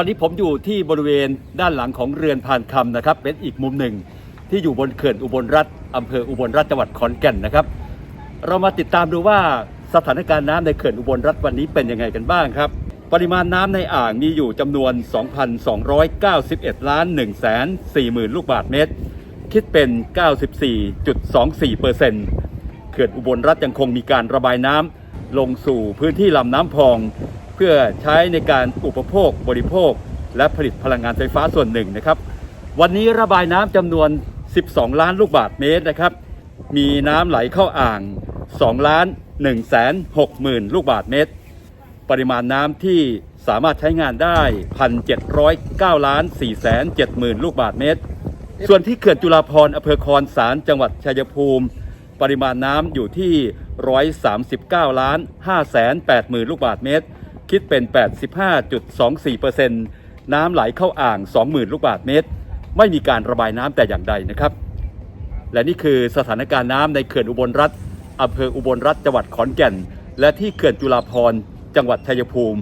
ตอนนี้ผมอยู่ที่บริเวณด้านหลังของเรือนพานคำนะครับ เป็นอีกมุมหนึ่งที่อยู่บนเขื่อนอุบลรัฐอำเภออุบลรัฐจังหวัดขอนแก่นนะครับ เรามาติดตามดูว่าสถานการณ์น้ำในเขื่อนอุบลรัฐวันนี้เป็นยังไงกันบ้างครับ ปริมาณน้ำในอ่างมีอยู่จำนวน 2,291 ล้าน1แสน4หมื่นลูกบาทเมตร คิดเป็น 94.24เปอร์เซ็นต์เขื่อนอุบลรัฐยังคงมีการระบายน้ำลงสู่พื้นที่ลำน้ำพอง เพื่อใช้ในการอุปโภคบริโภค และผลิตพลังงานไฟฟ้าส่วนหนึ่งนะครับ วันนี้ระบายน้ำจำนวน 12 ล้านลูกบาทเมตรนะครับ มีน้ำไหลเข้าอ่าง 2 ล้าน1แสน6หมื่นลูกบาทเมตร ปริมาณน้ำที่สามารถใช้งานได้ 1,709ล้าน4แสน7หมื่นลูกบาทเมตร ส่วนที่เขื่อนจุฬาภรอำเภอคอนสารจังหวัดชัยภูมิ ปริมาณน้ำอยู่ที่ 139ล้าน5แสน8หมื่นลูกบาทเมตร คิดเป็น 85.24%น้ำไหลเข้าอ่าง 20,000 ลูกบาทเมตร ไม่มีการระบายน้ำแต่อย่างใดนะครับ และนี่คือสถานการณ์น้ำในเขื่อนอุบลรัฐอำเภออุบลรัฐจังหวัดขอนแก่น และที่เขื่อนจุฬาภรณ์จังหวัดชัยภูมิ